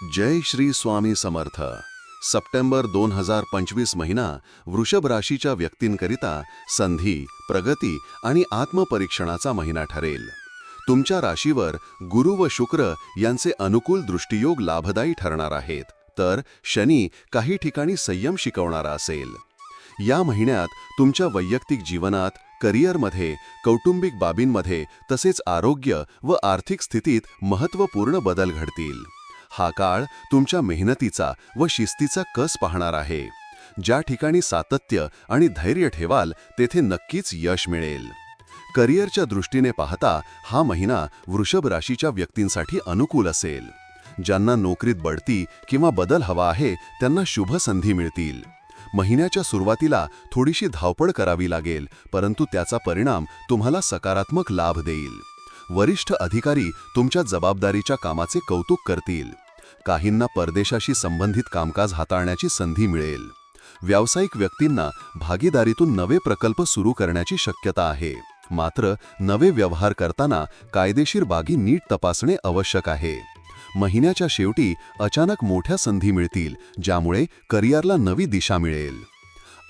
जय Shri Swami Samarth. September दोन हजार पंचवीस महिना वृषभ राशीच्या व्यक्तींकरिता संधी प्रगती आणि आत्मपरीक्षणाचा महिना ठरेल. तुमच्या राशीवर गुरु व शुक्र यांचे अनुकूल दृष्टियोग लाभदायी ठरणार आहेत. तर शनी काही ठिकाणी संयम शिकवणारा असेल. या महिन्यात तुमच्या वैयक्तिक जीवनात करिअरमध्ये कौटुंबिक बाबींमध्ये तसेच आरोग्य व आर्थिक स्थितीत महत्त्वपूर्ण बदल घडतील. हा काळ तुमच्या मेहनतीचा व शिस्तीचा कस पाहणार आहे. ज्या ठिकाणी सातत्य आणि धैर्य ठेवाल तेथे नक्कीच यश मिळेल. करिअरच्या दृष्टीने पाहता हा महिना वृषभ राशीच्या व्यक्तींसाठी अनुकूल असेल. ज्यांना नोकरीत बढती किंवा बदल हवा आहे त्यांना शुभ संधी मिळतील. महिन्याच्या सुरुवातीला थोडीशी धावपळ करावी लागेल परंतु त्याचा परिणाम तुम्हाला सकारात्मक लाभ देईल. वरिष्ठ अधिकारी तुमच्या जबाबदारीच्या कामाचे कौतुक करतील. काहींना परदेशाशी संबंधित कामकाज हाताळण्याची संधी मिळेल. व्यावसायिक व्यक्तींना भागीदारीतून नवे प्रकल्प सुरू करण्याची शक्यता आहे. मात्र नवे व्यवहार करताना कायदेशीर बागी नीट तपासणे आवश्यक आहे. महिन्याच्या शेवटी अचानक मोठ्या संधी मिळतील ज्यामुळे करिअरला नवी दिशा मिळेल.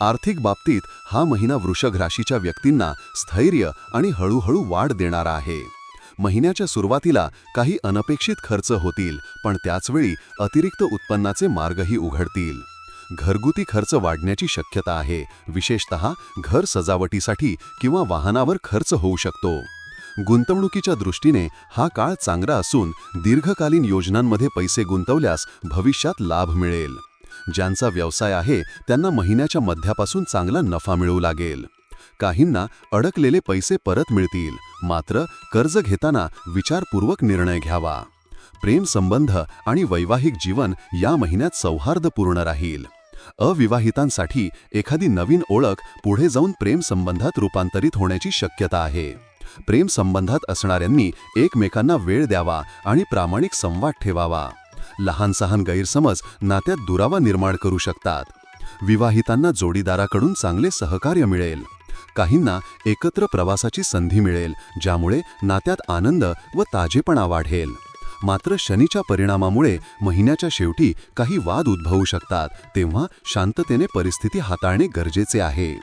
आर्थिक बाबतीत हा महिना वृषभ राशीच्या व्यक्तींना स्थैर्य आणि हळूहळू वाढ देणारा आहे. महिन्याच्या सुरुवातीला काही अनपेक्षित खर्च होतील पण त्याचवेळी अतिरिक्त उत्पन्नाचे मार्गही उघडतील. घरगुती खर्च वाढण्याची शक्यता आहे विशेषत घर सजावटीसाठी किंवा वाहनावर खर्च होऊ शकतो. गुंतवणुकीच्या दृष्टीने हा काळ चांगला असून दीर्घकालीन योजनांमध्ये पैसे गुंतवल्यास भविष्यात लाभ मिळेल. ज्यांचा व्यवसाय आहे त्यांना महिन्याच्या मध्यापासून चांगला नफा मिळू लागेल. काहींना अडकलेले पैसे परत मिळतील. मात्र कर्ज घेताना विचारपूर्वक निर्णय घ्यावा. प्रेम संबंध आणि वैवाहिक जीवन या महिन्यात सौहार्दपूर्ण राहील. अविवाहितांसाठी एखादी नवीन ओळख पुढे जाऊन प्रेम संबंधात रूपांतरित होण्याची शक्यता आहे. प्रेम संबंधात असणाऱ्यांनी एकमेकांना वेळ द्यावा आणि प्रामाणिक संवाद ठेवावा. लहान सहान गैरसमज नात्यात दुरावा निर्माण करू शकतात. विवाहितांना जोडीदाराकडून चांगले सहकार्य मिळेल. काहींना एकत्र प्रवासाची संधी मिळेल ज्यामुळे नात्यात आनंद व ताजेपणा वाढेल. मात्र शनीच्या परिणामामुळे महिन्याच्या शेवटी काही वाद उद्भवू शकतात तेव्हा शांततेने परिस्थिती हाताळणे गरजेचे आहे.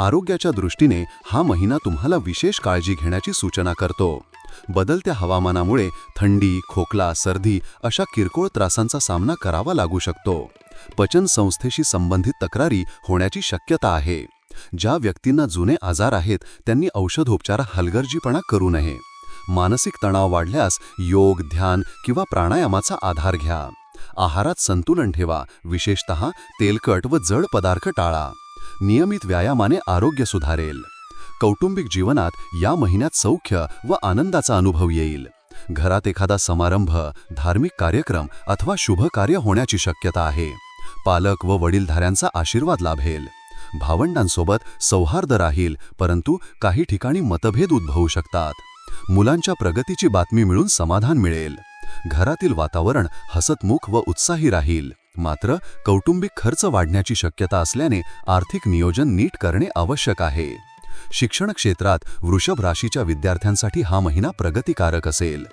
आरोग्याच्या दृष्टीने हा महिना तुम्हाला विशेष काळजी घेण्याची सूचना करतो. बदलत्या हवामानामुळे थंडी खोकला सर्दी अशा किरकोळ त्रासांचा सामना करावा लागू शकतो. पचन संस्थेशी संबंधित तक्रारी होण्याची शक्यता आहे. ज्या व्यक्तींना जुने आजार आहेत त्यांनी औषधोपचार हलगर्जीपणा करू नये. मानसिक तणाव वाढल्यास योग ध्यान किंवा प्राणायामाचा आधार घ्या. आहारात संतुलन ठेवा विशेषत तेलकट व जड पदार्थ टाळा. नियमित व्यायामाने आरोग्य सुधारेल. कौटुंबिक जीवनात या महिन्यात सौख्य व आनंदाचा अनुभव येईल. घरात एखादा समारंभ धार्मिक कार्यक्रम अथवा शुभ कार्य होण्याची शक्यता आहे. पालक व वडीलधाऱ्यांचा आशीर्वाद लाभेल. भावंडांसोबत सौहार्द राहील परंतु काही ठिकाणी मतभेद उद्भवू शकतात. मुलांच्या प्रगतीची बातमी मिळून समाधान मिळेल. घरातील वातावरण हसतमुख व उत्साही राहील. मात्र कौटुंबिक खर्च वाढण्याची शक्यता असल्याने आर्थिक नियोजन नीट करणे आवश्यक आहे. शिक्षण क्षेत्रात वृषभ राशीच्या विद्यार्थ्यांसाठी हा महिना प्रगतिकारक असेल.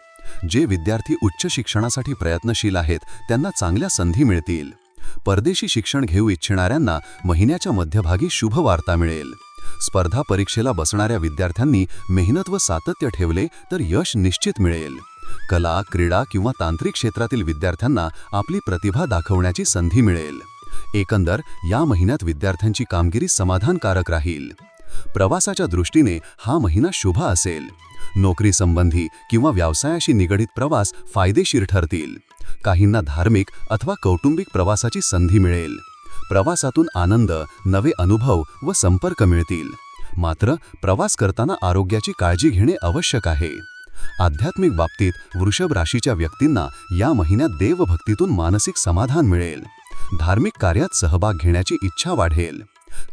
जे विद्यार्थी उच्च शिक्षणासाठी प्रयत्नशील आहेत त्यांना चांगल्या संधी मिळतील. परदेशी शिक्षण घेऊ इच्छिणाऱ्यांना महिन्याच्या मध्यभागी शुभ वार्ता मिळेल. स्पर्धा परीक्षेला बसणाऱ्या विद्यार्थ्यांनी मेहनत व सातत्य ठेवले तर यश निश्चित मिळेल. कला क्रीडा किंवा तांत्रिक क्षेत्रातील विद्यार्थ्यांना आपली प्रतिभा दाखवण्याची संधी मिळेल. एकंदर या महिन्यात विद्यार्थ्यांची कामगिरी समाधानकारक राहील. प्रवासाच्या दृष्टीने हा महिना शुभ असेल. नोकरी संबंधी किंवा व्यवसायाशी निगडित प्रवास फायदेशीर ठरतील. काहींना धार्मिक अथवा कौटुंबिक प्रवासाची संधी मिळेल. प्रवासातून आनंद नवे अनुभव व संपर्क मिळतील. मात्र प्रवास करताना आरोग्याची काळजी घेणे आवश्यक आहे. आध्यात्मिक बाबतीत वृषभ राशीच्या व्यक्तींना या महिन्यात देवभक्तीतून मानसिक समाधान मिळेल. धार्मिक कार्यात सहभाग घेण्याची इच्छा वाढेल.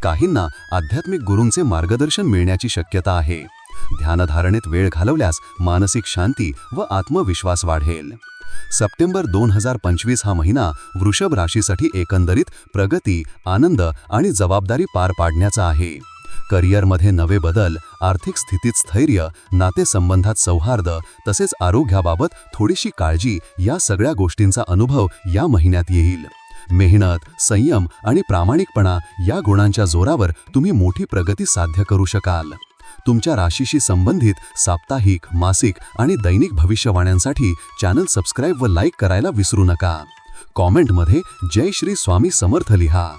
काहींना आध्यात्मिक गुरूंचे मार्गदर्शन मिळण्याची शक्यता आहे. ध्यानधारणेत वेळ घालवल्यास मानसिक शांती व आत्मविश्वास वाढेल. सप्टेंबर दोन हजार पंचवीस हा महिना वृषभ राशीसाठी एकंदरीत प्रगती आनंद आणि जबाबदारी पार पाडण्याचा आहे. करिअरमध्ये नवे बदल आर्थिक स्थितीत स्थैर्य नातेसंबंधात सौहार्द तसेच आरोग्याबाबत थोडीशी काळजी या सगळ्या गोष्टींचा अनुभव या महिन्यात येईल. मेहनत संयम आणि प्रामाणिकपणा या गुणांच्या जोरावर तुम्ही मोठी प्रगती साध्य करू शकाल. तुमच्या राशीशी संबंधित साप्ताहिक मासिक आणि दैनिक भविष्यवाण्यांसाठी चॅनल सबस्क्राईब व लाईक करायला विसरू नका. कॉमेंटमध्ये जय श्री स्वामी समर्थ लिहा.